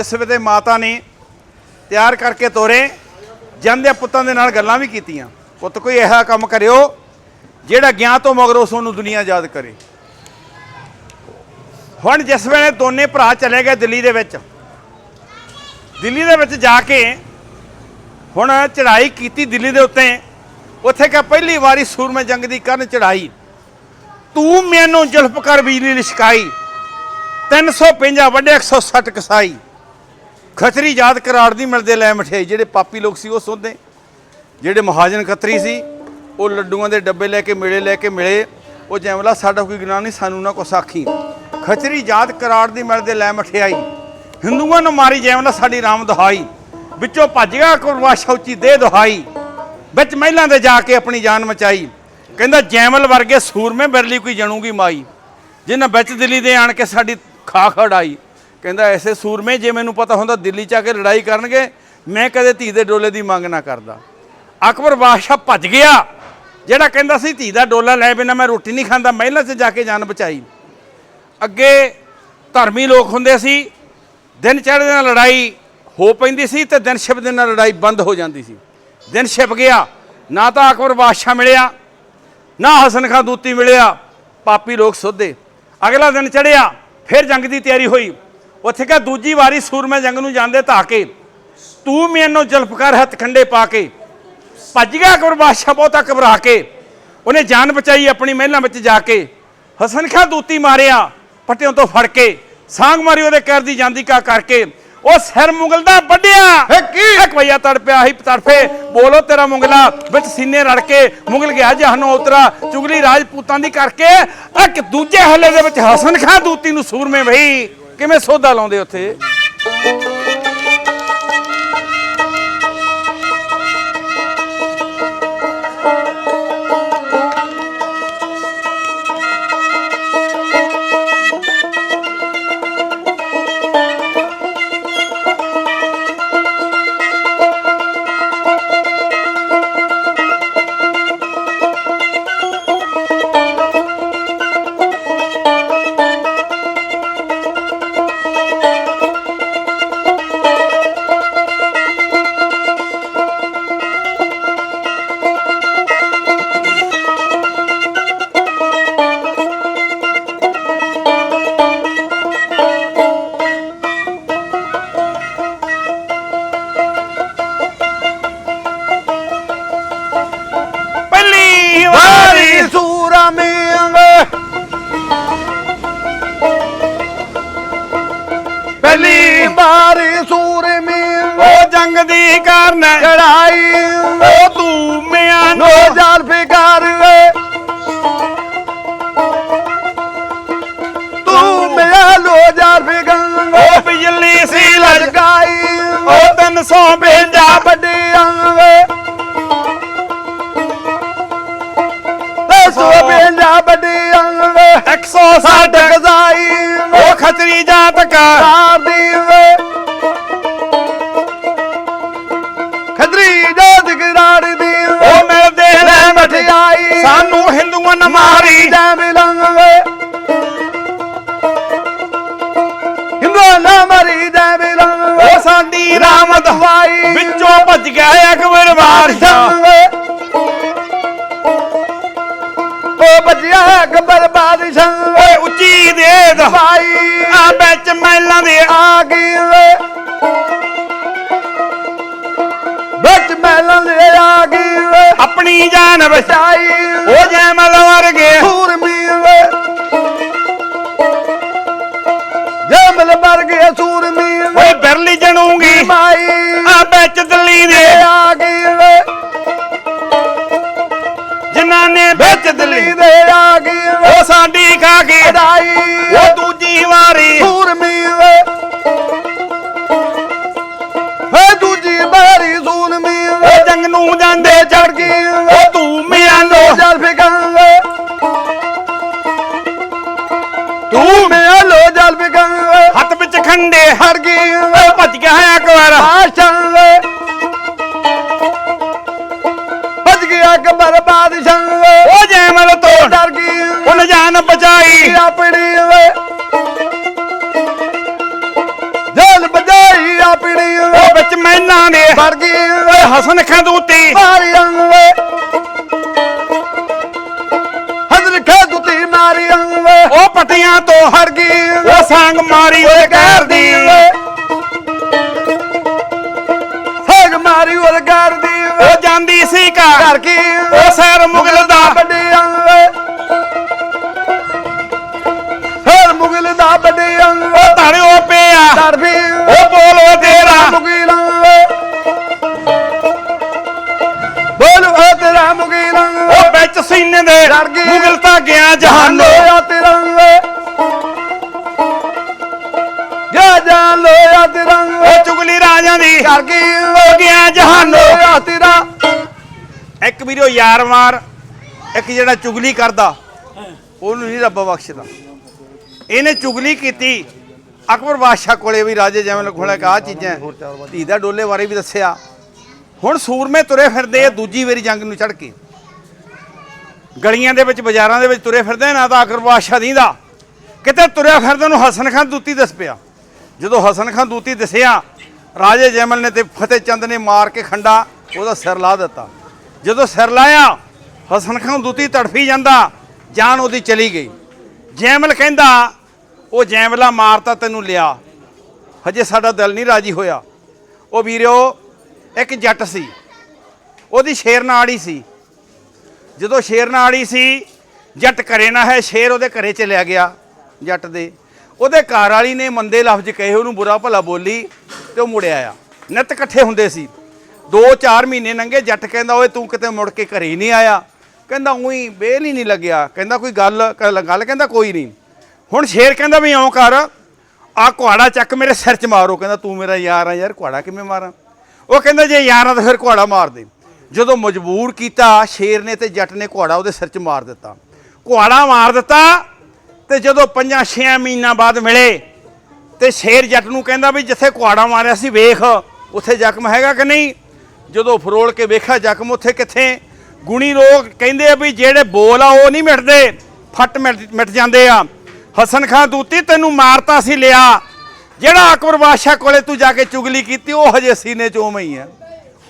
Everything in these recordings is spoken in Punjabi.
ਇਸ ਵੇਲੇ ਮਾਤਾ ਨੇ ਤਿਆਰ ਕਰਕੇ ਤੋਰੇ ਜਾਂਦੇ ਪੁੱਤਾਂ ਦੇ ਨਾਲ ਗੱਲਾਂ ਵੀ ਕੀਤੀਆਂ। ਪੁੱਤ ਕੋਈ ਇਹੋ ਕੰਮ ਕਰਿਓ, ਜਿਹੜਾ ਗਿਆ ਤੋਂ ਮਗਰੋਂ ਸੋਨੂੰ ਦੁਨੀਆ ਯਾਦ ਕਰੇ। ਹੁਣ ਜਿਸ ਵੇਲੇ ਦੋਨੇ ਭਰਾ ਚਲੇ ਗਏ ਦਿੱਲੀ ਦੇ ਵਿੱਚ, ਦਿੱਲੀ ਦੇ ਵਿੱਚ ਜਾ ਕੇ ਹੁਣ ਚੜ੍ਹਾਈ ਕੀਤੀ ਦਿੱਲੀ ਦੇ ਉੱਤੇ, ਉੱਥੇ ਕਿ ਪਹਿਲੀ ਵਾਰੀ ਸੂਰਮੇ ਜੰਗ ਦੀ ਕਰਨ ਚੜ੍ਹਾਈ। ਤੂੰ ਮੈਨੂੰ ਜ਼ੁਲਫ ਕਰ ਬਿਜਲੀ ਲਿਸ਼ਕਾਈ 350 ਵੱਡੇ 160 ਕਸਾਈ। ਖਤਰੀ ਯਾਦ ਕਰਾੜ ਦੀ ਮਿਲਦੇ ਲੈ ਮਠਿਆਈ, ਜਿਹੜੇ ਪਾਪੀ ਲੋਕ ਸੀ ਉਹ ਸੋਧੇ ਜਿਹੜੇ ਮਹਾਜਨ ਖਤਰੀ ਸੀ, ਉਹ ਲੱਡੂਆਂ ਦੇ ਡੱਬੇ ਲੈ ਕੇ, ਮਿਲੇ ਲੈ ਕੇ ਮਿਲੇ। ਉਹ ਜੈਮਲਾ ਸਾਡਾ ਕੋਈ ਗੁਨਾਹ ਨਹੀਂ, ਸਾਨੂੰ ਨਾ ਕੋ ਸਾਖੀ। ਖਚਰੀ ਯਾਦ ਕਰਾੜ ਦੀ ਮਿਲਦੇ ਲੈ ਮਠਿਆਈ। ਹਿੰਦੂਆਂ ਨੂੰ ਮਾਰੀ ਜੈਮਲਾ ਸਾਡੀ ਰਾਮ ਦੁਹਾਈ। ਵਿੱਚੋਂ ਭੱਜ ਗਿਆ ਕੁਰਵਾ ਸ਼ੌਚੀ ਦੇ ਦੁਹਾਈ। ਵਿੱਚ ਮਹਿਲਾਂ ਦੇ ਜਾ ਕੇ ਆਪਣੀ ਜਾਨ ਮਚਾਈ। ਕਹਿੰਦਾ ਜੈਮਲ ਵਰਗੇ ਸੂਰਮੇ ਬਿਰਲੀ ਕੋਈ ਜਣੂਗੀ ਮਾਈ। ਜਿਨ੍ਹਾਂ ਵਿੱਚ ਦਿੱਲੀ ਦੇ ਆਣ ਕੇ ਸਾਡੀ ਖਾ ਖੜਾਈ। ਕਹਿੰਦਾ ਐਸੇ ਸੂਰਮੇ ਜੇ ਮੈਨੂੰ ਪਤਾ ਹੁੰਦਾ ਦਿੱਲੀ ਚ ਆ ਕੇ ਲੜਾਈ ਕਰਨਗੇ, ਮੈਂ ਕਦੇ ਧੀ ਦੇ ਡੋਲੇ ਦੀ ਮੰਗ ਨਾ ਕਰਦਾ। ਅਕਬਰ ਬਾਦਸ਼ਾਹ ਭੱਜ ਗਿਆ, ਜਿਹੜਾ ਕਹਿੰਦਾ ਸੀ ਧੀ ਦਾ ਡੋਲਾ ਲੈ ਬਿਨਾ ਮੈਂ ਰੋਟੀ ਨਹੀਂ ਖਾਂਦਾ, ਮਹਿਲਾ 'ਚ ਜਾ ਕੇ ਜਾਨ ਬਚਾਈ। ਅੱਗੇ ਧਰਮੀ ਲੋਕ ਹੁੰਦੇ ਸੀ, ਦਿਨ ਚੜ੍ਹਦੇ ਨਾਲ ਲੜਾਈ ਹੋ ਪੈਂਦੀ ਸੀ ਤੇ ਦਿਨ ਛਿਪਦੇ ਨਾਲ ਲੜਾਈ ਬੰਦ ਹੋ ਜਾਂਦੀ ਸੀ। ਦਿਨ ਛਿਪ ਗਿਆ, ਨਾ ਤਾਂ ਅਕਬਰ ਬਾਦਸ਼ਾਹ ਮਿਲਿਆ, ਨਾ ਹਸਨ ਖਾਂ ਦੂਤੀ ਮਿਲਿਆ, ਪਾਪੀ ਲੋਕ ਸੋਧੇ। ਅਗਲਾ ਦਿਨ ਚੜਿਆ ਫਿਰ ਜੰਗ ਦੀ ਤਿਆਰੀ ਹੋਈ। ਉੱਥੇ ਕਾ ਦੂਜੀ ਵਾਰੀ ਸੂਰਮੇ ਜੰਗ ਨੂੰ ਜਾਂਦੇ ਧਾ ਕੇ। ਤੂੰ ਮੈਨੂੰ ਜਲਫਕਾਰ ਹੱਥ ਖੰਡੇ ਪਾ ਕੇ। ਭੱਜ ਗਿਆ ਅਕਬਰ ਬਾਦਸ਼ਾਹ ਬਹੁਤਾ ਘਬਰਾ ਕੇ। ਉਹਨੇ ਜਾਨ ਬਚਾਈ ਆਪਣੀ ਮਹਿਲਾਂ ਵਿੱਚ ਜਾ ਕੇ। ਹਸਨ ਖਾਂ ਦੂਤੀ ਮਾਰਿਆ ਪੱਟਿਆਂ ਤੋਂ ਫੜ ਕੇ। ਸਾਂਗ ਮਾਰੀ ਉਹਦੇ ਕਹਿਰ ਦੀ ਜਾਂਦੀ ਕਾ ਕਰਕੇ। ਉਹ ਸਿਰ ਮੁਗਲ ਦਾ ਵੱਡਿਆ ਕੀ? ਇੱਕ ਭਈਆ ਤੜਪਿਆ ਹੀ ਤੜਫੇ। ਬੋਲੋ ਤੇਰਾ ਮੁਗਲਾ ਵਿੱਚ ਸੀਨੇ ਰੜ ਕੇ। ਮੁਗਲ ਗਿਆ ਜਹਨੋਂ ਉਤਰਾ। ਚੁਗਲੀ ਰਾਜਪੂਤਾਂ ਦੀ ਕਰਕੇ। ਇੱਕ ਦੂਜੇ ਹੱਲੇ ਦੇ ਵਿੱਚ ਹਸਨ ਖਾਂ ਦੂਤੀ ਨੂੰ ਸੂਰਮੇ ਭਈ ਕਿਵੇਂ ਸੌਦਾ ਲਾਉਂਦੇ ਉੱਥੇ? ਵਾਰੀ ਸੂਰੇ ਮੀਂਗ ਉਹ ਜੰਗ ਦੀ ਕਾਰਨ ਚੜਾਈ ਉਹ ਤੂੰ ਮਿਆਂ ਨੋ। ਜਾਲ ਫਿਕਾਰ ਤੂੰ ਮੇਰਾ ਲੋ ਜਾਲ ਫਿਕਾਰ ਉਹ ਬਿਜਲੀ ਸੀ ਲਜ ਲਜਕਾਈ ਉਹ 352 ਵੱਡੀਆਂ ਸੋ ਬੇਂਦਾ ਵੱਡੀਆਂ ਵੇ। 160 ਗਜ਼ਾਈ ਉਹ ਖਤਰੀ ਜਾਤ ਕਾ। ਖਦਰੀ ਜਾਤ ਗਰਾੜ ਦੀ ਉਹ ਮਿਲਦੇ ਲੈ ਮਠਿਆਈ। ਸਾਨੂੰ ਹਿੰਦੂਆਂ ਨੇ ਮਾਰੀ। ਜਾ ਮਿਲੰਗ ਵੇ। ਹਿੰਦੂ ਨਾ ਮਰੀ। ਜਾ ਮਿਲੰਗ ਉਹ ਸਾਡੀ ਰਾਮਦ ਦਵਾਈ। ਵਿੱਚੋਂ ਭੱਜ ਗਿਆ ਅਕਬਰ ਬਾਦਸ਼ਾਹ ਉਹ ਬੱਜਿਆ ਅਕਬਰ ਬਾਦਸ਼ਾਹ ਓਏ ਉੱਚੀ ਦੇ। ਦ ਆਪਣੀ ਜਾਨ ਬਚਾਈ। ਉਹ ਜੈਮਲ ਵਰਗੇ ਸੂਰਮੀ ਵੇ। ਜਮਲ ਵਰਗੇ ਸੂਰਮੀ ਵੇ। ਓਏ ਬਿਰਲੀ ਜਣੂਗੀ। ਮਾਈ। ਆ ਵਿੱਚ ਦਿੱਲੀ ਦੇ। ਆ ਗਈ ਵੇ। ਜਿਨ੍ਹਾਂ ਨੇ ਵਿੱਚ ਦਿੱਲੀ। ਦੇ ਆ ਗਈ ਵੇ। ਉਹ ਸਾਡੀ ਖਾ ਕੇ। ਅਡਾਈ ਉਹ ਦੂਜੀ ਵਾਰੀ। ਸੂਰਮੀ ਵੇ। ਹੈ ਦੂਜੀ ਬਾਰੀ ਸੂਰਮੀ ਵੇ। ਉਹ ਜੰਗ ਨੂੰ ਜਾਂਦੇ ਚੜ ਗਈ ਓਏ ਹਸਨ ਖੰਦੂਤੀ ਮਾਰੀ ਅੰਵੇ ਹਜ਼ਰ ਖੇ ਦੁਤੀ ਮਾਰੀ ਅੰਵੇ ਉਹ ਪਟੀਆਂ ਤੋਂ ਹਰਗੀ ਉਹ ਸੰਗ ਮਾਰੀ ਉਹਦੇ ਘਰ ਦੀ। ਹਗ ਮਾਰੀ ਉਹ ਘਰ ਦੀ ਉਹ ਜਾਂਦੀ ਸੀ ਘਰ। ਕੀ ਉਹ ਸੈਰ ਮੁਗਲ ਦਾ ਦੀ ਕਰ ਗਈ ਹੋ ਗਿਆ ਜਹਾਨੋ। ਲੋਇਆ ਤੇਰਾ। ਇੱਕ ਵੀਰੋ ਯਾਰ ਮਾਰ ਇੱਕ ਜਿਹੜਾ ਚੁਗਲੀ ਕਰਦਾ ਉਹਨੂੰ ਨਹੀਂ ਰੱਬ ਬਖਸ਼ਦਾ। ਇਹਨੇ ਚੁਗਲੀ ਕੀਤੀ। ਅਕਬਰ ਬਾਦਸ਼ਾਹ ਕੋਲੇ ਵੀ ਰਾਜੇ ਜਿਵੇਂ ਲਖੋਲੇ ਕਾ ਚੀਜ਼ਾਂ ਧੀ ਦਾ ਡੋਲੇ ਬਾਰੇ ਵੀ ਦੱਸਿਆ। ਹੁਣ ਸੂਰਮੇ ਤੁਰੇ ਫਿਰਦੇ ਆ ਦੂਜੀ ਵਾਰੀ ਜੰਗ ਨੂੰ ਚੜ ਕੇ। ਗਲੀਆਂ ਦੇ ਵਿੱਚ ਬਾਜ਼ਾਰਾਂ ਦੇ ਵਿੱਚ ਤੁਰੇ ਫਿਰਦੇ ਨਾ ਤਾਂ ਅਕਬਰ ਬਾਦਸ਼ਾਹ ਦੀਂਦਾ। ਕਿਤੇ ਤੁਰਿਆ ਫਿਰਦੇ ਨੂੰ ਹਸਨ ਖਾਨ ਦੂਤੀ ਦਿਸ ਪਿਆ। ਜਦੋਂ ਹਸਨ ਖਾਨ ਦੂਤੀ ਦਿਸਿਆ ਰਾਜੇ ਜੈਮਲ ਨੇ ਤੇ ਫਤਿਹ ਚੰਦ ਨੇ ਮਾਰ ਕੇ ਖੰਡਾ, ਉਹਦਾ ਸਿਰ ਲਾ ਦਿੱਤਾ। ਜਦੋਂ ਸਿਰ ਲਾਇਆ, ਹਸਨ ਖਾਨ ਦੂਤੀ ਤੜਫੀ ਜਾਂਦਾ, ਜਾਨ ਉਹਦੀ ਚਲੀ ਗਈ। ਜੈਮਲ ਕਹਿੰਦਾ, ਉਹ ਜੈਮਲਾ ਮਾਰਤਾ, ਤੈਨੂੰ ਲਿਆ। ਹਜੇ ਸਾਡਾ ਦਿਲ ਨਹੀਂ ਰਾਜੀ ਹੋਇਆ। ਉਹ ਵੀਰਿਓ ਇੱਕ ਜੱਟ ਸੀ। ਉਹਦੀ ਸ਼ੇਰ ਨਾੜੀ ਸੀ। ਜਦੋਂ ਸ਼ੇਰ ਨਾੜੀ ਸੀ, ਜੱਟ ਘਰੇ ਨਾ ਹੈ, ਸ਼ੇਰ ਉਹਦੇ ਘਰੇ ਚਲਿਆ ਗਿਆ ਜੱਟ ਦੇ। ਉਹਦੇ ਘਰ ਵਾਲੀ ਨੇ ਮੰਦੇ ਲਫ਼ਜ਼ ਕਹੇ, ਉਹਨੂੰ ਬੁਰਾ ਭਲਾ ਬੋਲੀ। ਤੇ ਉਹ ਮੁੜਿਆ ਆ ਨਿੱਤ ਇਕੱਠੇ ਹੁੰਦੇ ਸੀ। 2-4 ਮਹੀਨੇ ਲੰਘੇ ਜੱਟ ਕਹਿੰਦਾ, ਓਏ, ਤੂੰ ਕਿਤੇ ਮੁੜ ਕੇ ਘਰੇ ਹੀ ਨਹੀਂ ਆਇਆ। ਕਹਿੰਦਾ, ਉਹੀ ਬੇਲ ਹੀ ਨਹੀਂ ਲੱਗਿਆ। ਕਹਿੰਦਾ, ਕੋਈ ਗੱਲ ਗੱਲ ਗੱਲ ਕਹਿੰਦਾ, ਕੋਈ ਨਹੀਂ। ਹੁਣ ਸ਼ੇਰ ਕਹਿੰਦਾ ਵੀ, ਇਉਂ ਕਰ ਆ ਕੁਹਾੜਾ ਚੱਕ ਮੇਰੇ ਸਿਰ 'ਚ ਮਾਰੋ। ਕਹਿੰਦਾ, ਤੂੰ ਮੇਰਾ ਯਾਰ ਆ ਯਾਰ, ਕੁਹਾੜਾ ਕਿਵੇਂ ਮਾਰਾਂ? ਉਹ ਕਹਿੰਦਾ, ਜੇ ਯਾਰ ਆ ਤਾਂ ਫਿਰ ਕੁਹਾੜਾ ਮਾਰ ਦੇ। ਜਦੋਂ ਮਜਬੂਰ ਕੀਤਾ, ਸ਼ੇਰ ਨੇ ਤੇ ਜੱਟ ਨੇ ਕੁਹਾੜਾ ਉਹਦੇ ਸਿਰ 'ਚ ਮਾਰ ਦਿੱਤਾ। ਕੁਹਾੜਾ ਮਾਰ ਦਿੱਤਾ ਤੇ ਜਦੋਂ ਪੰਜਾਂ ਛੇ ਮਹੀਨਾ ਬਾਅਦ ਮਿਲੇ ਤੇ ਸ਼ੇਰ ਜੱਟ ਨੂੰ ਕਹਿੰਦਾ ਵੀ ਜਿੱਥੇ ਕੁਹਾੜਾ ਮਾਰਿਆ ਸੀ ਵੇਖ ਉੱਥੇ ਜ਼ਖਮ ਹੈਗਾ ਕਿ ਨਹੀਂ? ਜਦੋਂ ਫਰੋਲ ਕੇ ਵੇਖਿਆ ਜ਼ਖਮ ਉੱਥੇ ਕਿੱਥੇ? ਗੁਣੀ ਲੋਕ ਕਹਿੰਦੇ ਆ ਵੀ ਜਿਹੜੇ ਬੋਲ ਆ ਉਹ ਨਹੀਂ ਮਿਟਦੇ ਫੱਟ ਮਿਟ ਜਾਂਦੇ ਆ। ਹਸਨ ਖਾਨ ਦੂਤੀ ਤੈਨੂੰ ਮਾਰਤਾ ਸੀ ਲਿਆ। ਜਿਹੜਾ ਅਕਬਰ ਬਾਦਸ਼ਾਹ ਕੋਲੇ ਤੂੰ ਜਾ ਕੇ ਚੁਗਲੀ ਕੀਤੀ ਉਹ ਹਜੇ ਸੀਨੇ 'ਚ ਉਵੇਂ ਹੀ ਆ।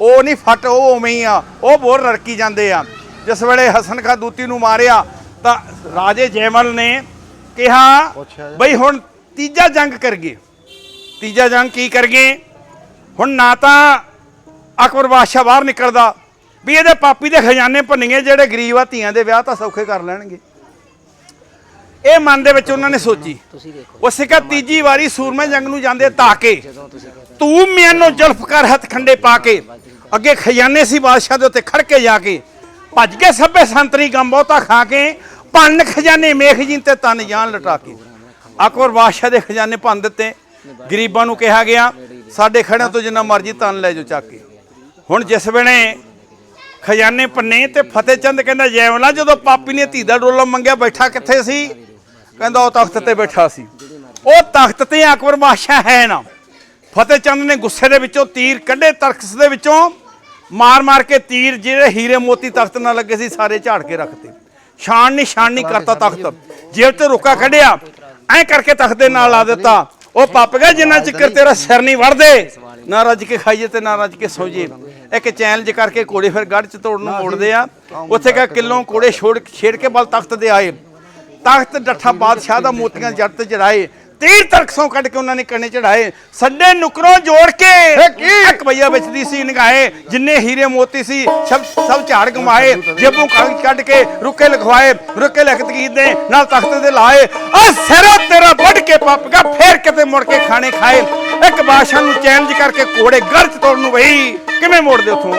ਉਹ ਨਹੀਂ ਫਟ ਉਹ ਉਵੇਂ ਹੀ ਆ। ਉਹ ਬੋਰ ਰੜਕੀ ਜਾਂਦੇ ਆ। ਜਿਸ ਵੇਲੇ ਹਸਨ ਖਾਨ ਦੂਤੀ ਨੂੰ ਮਾਰਿਆ ਤਾਂ ਰਾਜੇ ਜੈਮਲ ਨੇ ਕਿਹਾ ਬਈ ਹੁਣ ਤੀਜਾ ਜੰਗ ਕਰ ਗਏ। ਤੀਜਾ ਜੰਗ ਕੀ ਕਰ ਗਏ? ਹੁਣ ਨਾ ਤਾਂ ਅਕਬਰ ਬਾਦਸ਼ਾਹ ਬਾਹਰ ਨਿਕਲਦਾ ਵੀ ਇਹਦੇ ਪਾਪੀ ਦੇ ਖਜ਼ਾਨੇ ਭੰਨੀਏ ਜਿਹੜੇ ਗਰੀਬ ਆ ਧੀਆਂ ਦੇ ਵਿਆਹ ਤਾਂ ਸੌਖੇ ਕਰ ਲੈਣਗੇ। ਇਹ ਮਨ ਦੇ ਵਿੱਚ ਉਹਨਾਂ ਨੇ ਸੋਚੀ। ਤੁਸੀਂ ਦੇਖੋ। ਉਸੇ ਕਾ ਤੀਜੀ ਵਾਰੀ ਸੂਰਮੇ ਜੰਗ ਨੂੰ ਜਾਂਦੇ ਤਾਂ ਕੇ ਜਦੋਂ ਤੁਸੀਂ ਕਹਿੰਦੇ ਤੂੰ ਮੈਨੂੰ ਜ਼ੁਲਫ ਕਰ ਹੱਥ ਖੰਡੇ ਪਾ ਕੇ। ਅੱਗੇ ਖਜ਼ਾਨੇ ਸੀ ਬਾਦਸ਼ਾਹ ਦੇ ਉੱਤੇ ਖੜ ਕੇ ਜਾ ਕੇ। ਭੱਜ ਕੇ ਸਭੇ ਸੰਤਰੀ ਗਮ ਬਹੁਤਾ ਖਾ ਕੇ ਭੰਨ ਖਜ਼ਾਨੇ ਮੇਖ ਜੀ ਤੇ ਤਨ ਜਾਨ ਲਟਾ ਕੇ। ਅਕਬਰ ਬਾਦਸ਼ਾਹ ਦੇ ਖਜ਼ਾਨੇ ਭੰਨ ਦਿੱਤੇ। ਗਰੀਬਾਂ ਨੂੰ ਕਿਹਾ ਗਿਆ, ਸਾਡੇ ਖੜਿਆਂ ਤੋਂ ਜਿੰਨਾ ਮਰਜ਼ੀ ਤਨ ਲੈ ਜਾਓ ਚੱਕ ਕੇ। ਹੁਣ ਜਿਸ ਵੇਲੇ ਖਜ਼ਾਨੇ ਪੰਨੇ ਤੇ ਫਤਿਹ ਚੰਦ ਕਹਿੰਦਾ ਜੈਵਲਾ ਜਦੋਂ ਪਾਪੀ ਨੇ ਧੀ ਦਾ ਡੋਲਾ ਮੰਗਿਆ, ਬੈਠਾ ਕਿੱਥੇ ਸੀ? ਕਹਿੰਦਾ, ਉਹ ਤਖਤ ਤੇ ਬੈਠਾ ਸੀ। ਉਹ ਤਖਤ ਤੇ ਅਕਬਰ ਬਾਦਸ਼ਾਹ ਹੈ ਨਾ। ਫਤਿਹ ਚੰਦ ਨੇ ਗੁੱਸੇ ਦੇ ਵਿੱਚੋਂ ਤੀਰ ਕੱਢੇ, ਤਰਕਸ ਦੇ ਵਿੱਚੋਂ ਮਾਰ ਮਾਰ ਕੇ ਤੀਰ ਜਿਹੜੇ ਹੀਰੇ ਮੋਤੀ ਤਖਤ ਨਾਲ ਲੱਗੇ ਸੀ, ਸਾਰੇ ਝਾੜ ਕੇ ਰੱਖਤੇ। ਸ਼ਾਨ ਨਹੀਂ ਸ਼ਾਨ ਨਹੀਂ ਕਰਤਾ ਤਖਤ। ਜੇਬ ਤੇ ਰੁਕਾ ਕੱਢਿਆ। ਐਂ ਕਰਕੇ ਤਖਤ ਦੇ ਨਾਲ ਲਾ ਦਿੱਤਾ। ਉਹ ਪੱਪ ਗਿਆ ਜਿੰਨਾ ਚਿਕਰ ਤੇਰਾ ਸਿਰ ਨਹੀਂ ਵੜਦੇ। ਨਾ ਰੱਜ ਕੇ ਖਾਈਏ ਤੇ ਨਾ ਰੱਜ ਕੇ ਸੌਜੀਏ ਇੱਕ ਚੈਲੰਜ ਕਰਕੇ ਕੋੜੇ ਫਿਰ ਗੜ ਚ ਤੋੜਨ ਨੂੰ ਮੋੜਦੇ ਆ। ਉੱਥੇ ਕਾ ਕਿਲੋਂ ਕੋੜੇ ਛੋੜ ਛੇੜ ਕੇ ਬਲ ਤਖਤ ਦੇ ਆਏ। ਤਖਤ ਡੱਠਾ ਬਾਦਸ਼ਾਹ ਦਾ ਮੋਤੀਆਂ ਜੱਟ ਤੇ ਚੜਾਏ। ਤੀਰ ਤਰਕਸੋਂ ਕੱਢ ਕੇ ਉਹਨਾਂ ਨੇ ਕੰਨੇ ਚੜਾਏ ਸੱਡੇ ਨੁਕਰੋਂ ਜੋੜ ਕੇ ਇੱਕ ਬਈਆ ਵਿੱਚ ਦੀ ਸੀ ਨਿਗਾਹੇ ਜਿੰਨੇ ਹੀਰੇ ਮੋਤੀ ਸੀ ਸਭ ਸਭ ਝਾੜ ਗਮਾਏ ਜੇਬੋਂ ਕਾਗਜ਼ ਕੱਢ ਕੇ ਰੁਕੇ ਲਿਖਵਾਏ ਰੁਕੇ ਲਿਖਤ ਕੀਤੇ ਨਾਲ ਤਖਤ ਦੇ ਲਾਏ। ਆ ਸਿਰ ਤੇਰਾ ਵੱਢ ਕੇ ਪੱਪ ਗਿਆ ਫੇਰ ਕਿਤੇ ਮੁੜ ਕੇ ਖਾਣੇ ਖਾਏ। ਇੱਕ ਬਾਦਸ਼ਾਹ ਨੂੰ ਚੈਲੰਜ ਕਰਕੇ ਕੋੜੇ ਗਰਜ ਤੋੜਨ ਨੂੰ ਬਈ ਕਿਵੇਂ ਮੋੜਦੇ ਉਥੋਂ?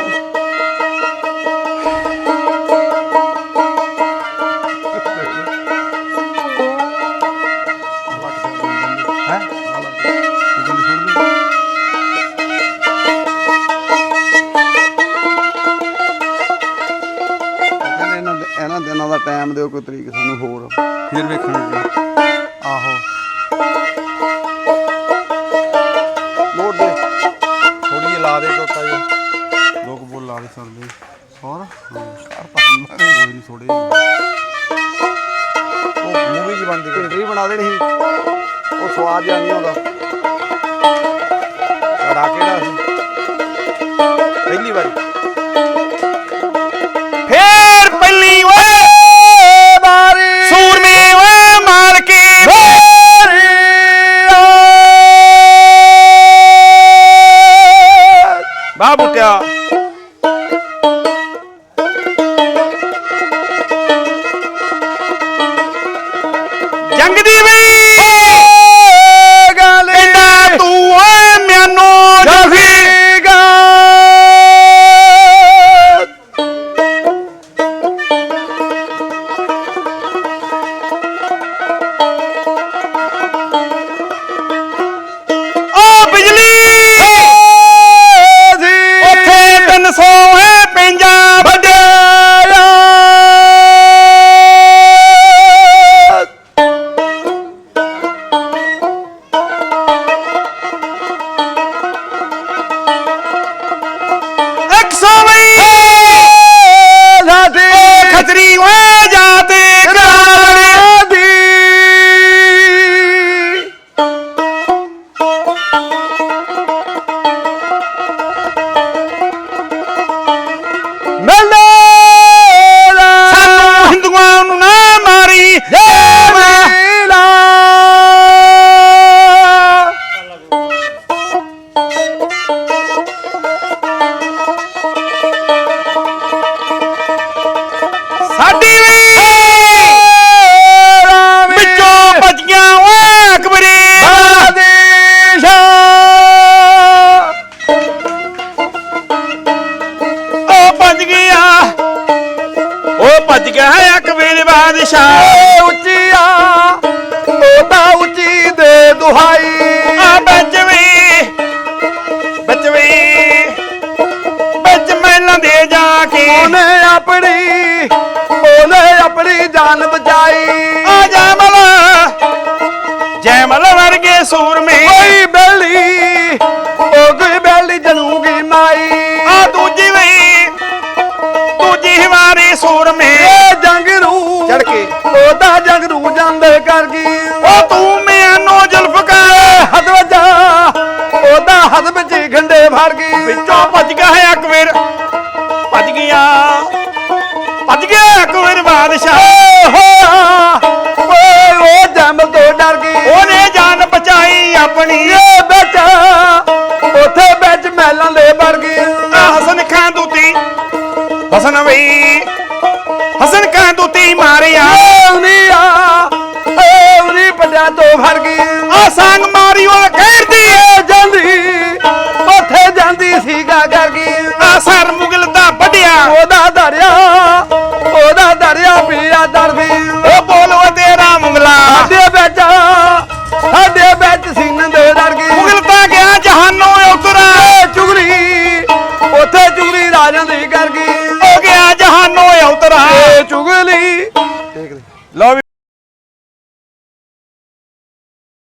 ਟਾਈਮ ਦਿਓ ਕੋਈ ਤਰੀਕ ਸਾਨੂੰ ਹੋਰ। ਫਿਰ ਵੇਖਾਂਗੇ ਆਹੋ। ਲੋਡ ਦੇ। ਥੋੜੀ ਜਿਹੀ ਲਾ ਦੇ ਟੋਟਾ ਜਿਹਾ। ਲੋਕ ਬੋਲ ਲਾ ਦੇ ਸਕਦੇ ਹੋਰ ਕੋਈ ਨਹੀਂ ਥੋੜੇ ਉਹ ਮੂਵੀ ਜੀ ਬਣਦੀ ਢਿੰਡਰੀ ਬਣਾ ਦੇਣੀ ਸੀ। ਉਹ ਸਵਾਦ ਜਿਹਾ ਨਹੀਂ ਆਉਂਦਾ। ਕੜਾ ਕਿਹੜਾ ਸੀ। ਓਏ ਬਾਦਸ਼ਾਹ ਉੱਚੀਆ ਉਹ ਤਾਂ ਉੱਚੀ ਦੇ ਦੁਹਾਈ। ਆ ਵਿੱਚ ਵੀ ਵਿੱਚ ਵੀ ਵਿੱਚ ਮਹਿਲਾਂ ਦੇ ਜਾ ਕੇ। ਉਹਨੇ ਆਪਣੀ ਉਹਨੇ ਆਪਣੀ ਜਾਨ ਬਚਾਈ। ਆ ਜੈਮਲ ਜੈਮਲ ਵਰਗੇ ਸੂਰਮੇ। ਕੋਈ ਬੇਲੀ ਫੜ ਗਈ। ਵਿੱਚੋਂ ਭੱਜ ਗਿਆ ਹੈ ਅਕਬਰ। ਭੱਜ ਗਿਆ। ਭੱਜ ਗਿਆ ਅਕਬਰ ਬਾਦਸ਼ਾਹ। ਓਏ ਉਹ ਜੰਮ ਤੋਂ ਡਰ ਗਈ। ਉਹਨੇ ਜਾਨ ਬਚਾਈ ਆਪਣੀ। ਇਹ ਬੱਚਾ ਉੱਥੇ ਵਿੱਚ ਮਹਿਲਾਂ ਦੇ ਵੜ ਗਈ। ਆ ਹਸਨ ਖਾਨ ਦੂਤੀ। ਹਸਨ ਵੀ ਹਸਨ ਖਾਨ ਦੂਤੀ ਮਾਰਿਆ। ਔਨੀਆ ਔਨੀ ਪੱਡਿਆਂ ਤੋਂ ਫੜ ਗਈ। ਆ ਸੰਗ ਮਾਰੀ ਉਹ ਕਰ ਗਈ। ਆ ਸਰ ਮੁਗਲ ਦਾ ਵੱਡਿਆ। ਉਹਦਾ ਦਰਿਆ